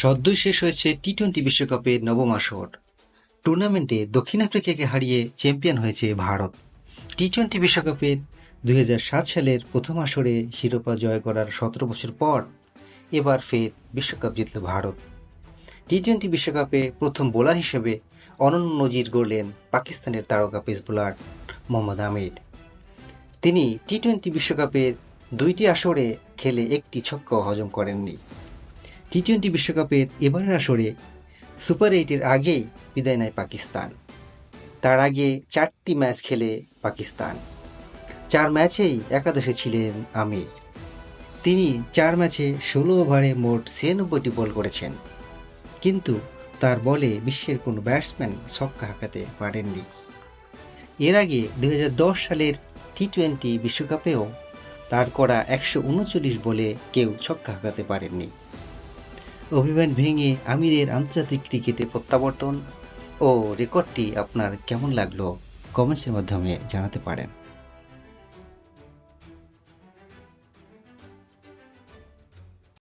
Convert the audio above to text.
সদ্যই শেষ হয়েছে T twenty বিশ্বকাপের নবম আসর। টুর্নামেন্টে দক্ষিণ আফ্রিকাকে হারিয়ে চ্যাম্পিয়ন হয়েছে ভারত। টি টোয়েন্টি বিশ্বকাপের দুই হাজার সাত সালের প্রথম আসরে শিরোপা জয় করার সতেরো বছর পর এবার ফের বিশ্বকাপ জিতল ভারত। টি টোয়েন্টি বিশ্বকাপে প্রথম বোলার হিসেবে অনন্য নজির গড়লেন পাকিস্তানের তারকা পেস বোলার মোহাম্মদ আমির। তিনি টি টোয়েন্টি বিশ্বকাপের দুইটি আসরে খেলে একটি ছক্কাও হজম করেননি। টি টোয়েন্টি বিশ্বকাপের এবারের আসরে সুপার এইটের আগেই বিদায় নেয় পাকিস্তান। তার আগে চারটি ম্যাচ খেলে পাকিস্তান। চার ম্যাচেই একাদশে ছিলেন আমির। তিনি চার ম্যাচে ষোলো ওভারে মোট ছিয়ানব্বইটি বল করেছেন। কিন্তু তার বলে বিশ্বের কোনো ব্যাটসম্যান ছক্কা হাঁকাতে পারেননি। এর আগে দু হাজার দশ সালের টি টোয়েন্টি বিশ্বকাপেও তার করা একশো উনচল্লিশ বলে কেউ ছক্কা হাঁকাতে পারেননি। অভিমান ভেঙে আমিরের আন্তর্জাতিক ক্রিকেটে প্রত্যাবর্তন ও রেকর্ডটি আপনার কেমন লাগল? কমেন্টসের মাধ্যমে জানাতে পারেন।